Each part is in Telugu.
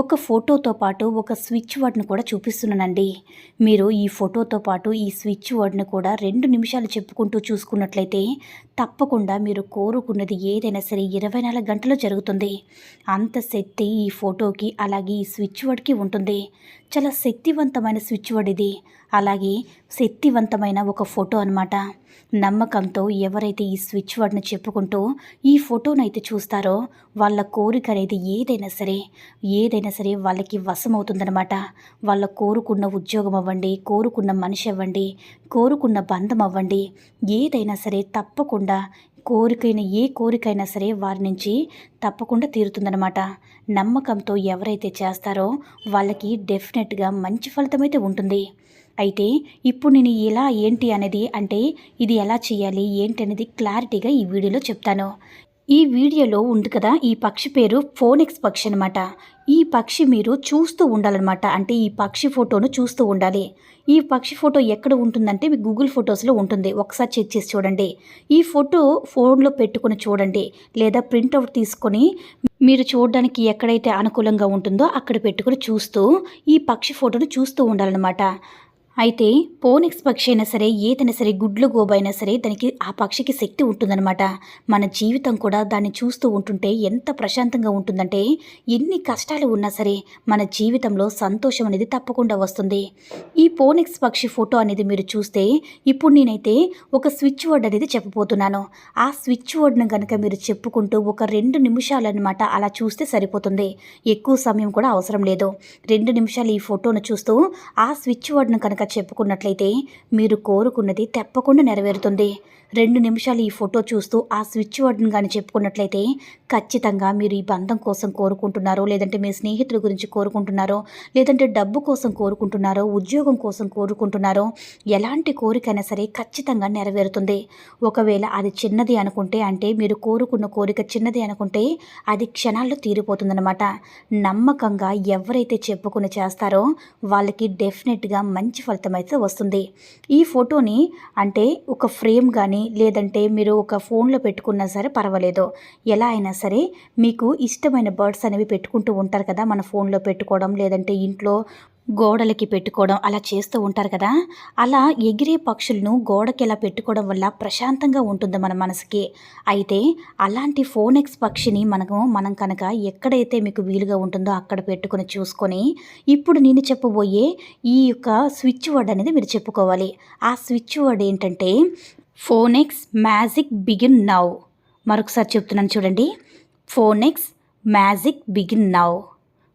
ఒక ఫోటోతో పాటు ఒక స్విచ్ వర్డ్ను కూడా చూపిస్తున్నానండి. మీరు ఈ ఫోటోతో పాటు ఈ స్విచ్ వర్డ్ను కూడా రెండు నిమిషాలు చెప్పుకుంటూ చూసుకున్నట్లయితే తప్పకుండా మీరు కోరుకున్నది ఏదైనా సరే ఇరవై నాలుగు గంటలు జరుగుతుంది. అంత శక్తి ఈ ఫోటోకి అలాగే ఈ స్విచ్ వర్డ్కి ఉంటుంది. చాలా శక్తివంతమైన స్విచ్ బోర్డ్ ఇది. అలాగే శక్తివంతమైన ఒక ఫోటో అనమాట నమ్మకంతో ఎవరైతే ఈ స్విచ్ వర్డ్ని చెప్పుకుంటూ ఈ ఫోటోను అయితే చూస్తారో వాళ్ళ కోరిక అనేది ఏదైనా సరే ఏదైనా సరే వాళ్ళకి వశమవుతుందనమాట వాళ్ళ కోరుకున్న ఉద్యోగం అవ్వండి కోరుకున్న మనిషి అవ్వండి కోరుకున్న బంధం అవ్వండి ఏదైనా సరే తప్పకుండా కోరికైన ఏ కోరికైనా సరే వారి నుంచి తప్పకుండా తీరుతుందనమాట నమ్మకంతో ఎవరైతే చేస్తారో వాళ్ళకి డెఫినెట్గా మంచి ఫలితం అయితే ఉంటుంది. అయితే ఇప్పుడు నేను ఎలా ఏంటి అనేది అంటే ఇది ఎలా చేయాలి ఏంటి అనేది క్లారిటీగా ఈ వీడియోలో చెప్తాను. ఈ వీడియోలో ఉంది కదా ఈ పక్షి పేరు ఫోనెక్స్ పక్షి అనమాట ఈ పక్షి మీరు చూస్తూ ఉండాలన్నమాట. అంటే ఈ పక్షి ఫోటోను చూస్తూ ఉండాలి. ఈ పక్షి ఫోటో ఎక్కడ ఉంటుందంటే మీ గూగుల్ ఫొటోస్లో ఉంటుంది. ఒకసారి చెక్ చేసి చూడండి. ఈ ఫోటో ఫోన్లో పెట్టుకుని చూడండి. లేదా ప్రింట్అవుట్ తీసుకొని మీరు చూడడానికి ఎక్కడైతే అనుకూలంగా ఉంటుందో అక్కడ పెట్టుకొని చూస్తూ ఈ పక్షి ఫోటోను చూస్తూ ఉండాలన్నమాట. అయితే పోనిక్స్ పక్షి అయినా సరే ఏదైనా సరే గుడ్లు గోబైనా సరే దానికి ఆ పక్షికి శక్తి ఉంటుందన్నమాట. మన జీవితం కూడా దాన్ని చూస్తూ ఉంటుంటే ఎంత ప్రశాంతంగా ఉంటుందంటే ఎన్ని కష్టాలు ఉన్నా సరే మన జీవితంలో సంతోషం అనేది తప్పకుండా వస్తుంది. ఈ పోనిక్స్ పక్షి ఫోటో అనేది మీరు చూస్తే ఇప్పుడు నేనైతే ఒక స్విచ్ వర్డ్ అనేది చెప్పబోతున్నాను. ఆ స్విచ్ వర్డ్ను కనుక మీరు చెప్పుకుంటూ ఒక రెండు నిమిషాలు అనమాట అలా చూస్తే సరిపోతుంది. ఎక్కువ సమయం కూడా అవసరం లేదు. రెండు నిమిషాలు ఈ ఫోటోను చూస్తూ ఆ స్విచ్ వర్డ్ను కనుక చెప్పుకున్నట్లయితే మీరు కోరుకున్నది తప్పకుండా నెరవేరుతుంది. రెండు నిమిషాలు ఈ ఫోటో చూస్తూ ఆ స్విచ్ వర్డ్ని కానీ చెప్పుకున్నట్లయితే ఖచ్చితంగా మీరు ఈ బంధం కోసం కోరుకుంటున్నారో లేదంటే మీ స్నేహితుల గురించి కోరుకుంటున్నారో లేదంటే డబ్బు కోసం కోరుకుంటున్నారో ఉద్యోగం కోసం కోరుకుంటున్నారో ఎలాంటి కోరికైనా సరే ఖచ్చితంగా నెరవేరుతుంది. ఒకవేళ అది చిన్నది అనుకుంటే అంటే మీరు కోరుకున్న కోరిక చిన్నది అనుకుంటే అది క్షణాల్లో తీరిపోతుందన్నమాట. నమ్మకంగా ఎవరైతే చెప్పుకుని చేస్తారో వాళ్ళకి డెఫినెట్గా మంచి ఫలితం అయితే వస్తుంది. ఈ ఫోటోని అంటే ఒక ఫ్రేమ్ కానీ లేదంటే మీరు ఒక ఫోన్లో పెట్టుకున్నా సరే పర్వాలేదు. ఎలా అయినా సరే మీకు ఇష్టమైన బర్డ్స్ అనేవి పెట్టుకుంటూ ఉంటారు కదా మన ఫోన్లో పెట్టుకోవడం లేదంటే ఇంట్లో గోడలకి పెట్టుకోవడం అలా చేస్తూ ఉంటారు కదా? అలా ఎగిరే పక్షులను గోడకి ఇలా పెట్టుకోవడం వల్ల ప్రశాంతంగా ఉంటుంది మన మనసుకి. అయితే అలాంటి ఫోనెక్స్ పక్షిని మనము మనం కనుక ఎక్కడైతే మీకు వీలుగా ఉంటుందో అక్కడ పెట్టుకుని చూసుకొని ఇప్పుడు నేను చెప్పబోయే ఈ యొక్క స్విచ్ వర్డ్ అనేది మీరు చెప్పుకోవాలి. ఆ స్విచ్ వర్డ్ ఏంటంటే ఫోనెక్స్ మ్యాజిక్ బిగిన్ నౌ. మరొకసారి చెప్తున్నాను చూడండి. Phoenix magic begin now.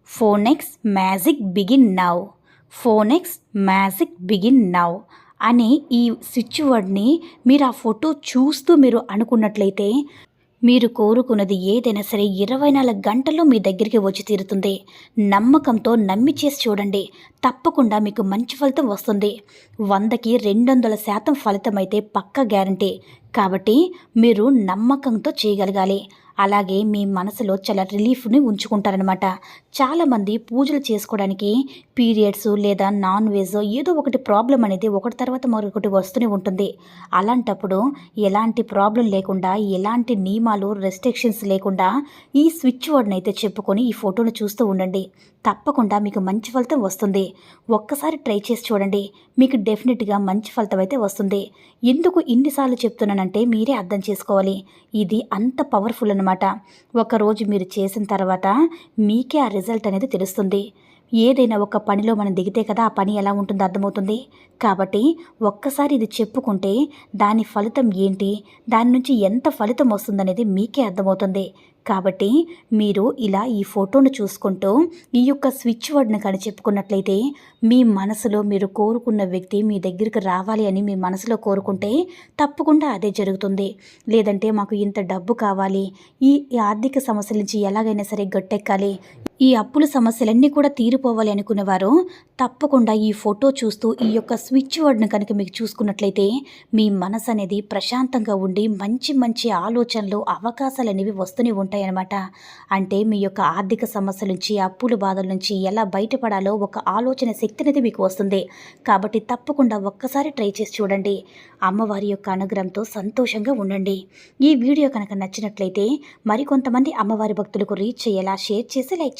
Phoenix magic begin now. Phoenix magic begin now అనే ఈ స్విచ్ వర్డ్ని మీరు ఆ ఫోటో చూస్తూ మీరు అనుకున్నట్లయితే మీరు కోరుకున్నది ఏదైనా సరే ఇరవై నాలుగు గంటల్లో మీ దగ్గరికి వచ్చి తీరుతుంది. నమ్మకంతో నమ్మి చేసి చూడండి. తప్పకుండా మీకు మంచి ఫలితం వస్తుంది. వందకి రెండు వందల శాతం ఫలితం అయితే పక్క గ్యారంటీ. కాబట్టి మీరు నమ్మకంతో చేయగలగాలి. అలాగే మీ మనసులో చాలా రిలీఫ్ని ఉంచుకుంటారనమాట చాలామంది పూజలు చేసుకోవడానికి పీరియడ్స్ లేదా నాన్ వెజ్ ఏదో ఒకటి ప్రాబ్లం అనేది ఒకటి తర్వాత మరొకటి వస్తూనే ఉంటుంది. అలాంటప్పుడు ఎలాంటి ప్రాబ్లం లేకుండా ఎలాంటి నియమాలు రెస్ట్రిక్షన్స్ లేకుండా ఈ స్విచ్ వర్డ్ని అయితే చెప్పుకొని ఈ ఫోటోను చూస్తూ ఉండండి. తప్పకుండా మీకు మంచి ఫలితం వస్తుంది. ఒక్కసారి ట్రై చేసి చూడండి. మీకు డెఫినెట్గా మంచి ఫలితం అయితే వస్తుంది. ఎందుకు ఇన్నిసార్లు చెప్తున్నానంటే మీరే అర్థం చేసుకోవాలి. ఇది అంత పవర్ఫుల్ అనమాట ఒకరోజు మీరు చేసిన తర్వాత మీకే ఆ రిజల్ట్ అనేది తెలుస్తుంది. ఏదైనా ఒక పనిలో మనం దిగితే కదా ఆ పని ఎలా ఉంటుందో అర్థమవుతుంది. కాబట్టి ఒక్కసారి ఇది చెప్పుకుంటే దాని ఫలితం ఏంటి? దాని నుంచి ఎంత ఫలితం వస్తుందనేది మీకే అర్థమవుతుంది. కాబట్టి మీరు ఇలా ఈ ఫోటోను చూసుకుంటూ ఈ యొక్క స్విచ్ వర్డ్ని కానీ చెప్పుకున్నట్లయితే మీ మనసులో మీరు కోరుకున్న వ్యక్తి మీ దగ్గరికి రావాలి అని మీ మనసులో కోరుకుంటే తప్పకుండా అదే జరుగుతుంది. లేదంటే మాకు ఇంత డబ్బు కావాలి ఈ ఈ ఆర్థిక సమస్యల నుంచి ఎలాగైనా సరే గట్టెక్కాలి. ఈ అప్పుల సమస్యలన్నీ కూడా తీరిపోవాలి అనుకునేవారు తప్పకుండా ఈ ఫోటో చూస్తూ ఈ యొక్క స్విచ్ వర్డ్ను కనుక మీకు చూసుకున్నట్లయితే మీ మనసు అనేది ప్రశాంతంగా ఉండి మంచి మంచి ఆలోచనలు అవకాశాలు అనేవి వస్తూనే ఉంటాయి అన్నమాట అంటే మీ యొక్క ఆర్థిక సమస్యల నుంచి అప్పుల బాధల నుంచి ఎలా బయటపడాలో ఒక ఆలోచన శక్తి అనేది మీకు వస్తుంది. కాబట్టి తప్పకుండా ఒక్కసారి ట్రై చేసి చూడండి. అమ్మవారి యొక్క అనుగ్రహంతో సంతోషంగా ఉండండి. ఈ వీడియో కనుక నచ్చినట్లయితే మరికొంతమంది అమ్మవారి భక్తులకు రీచ్ అయ్యేలా షేర్ చేసి లైక్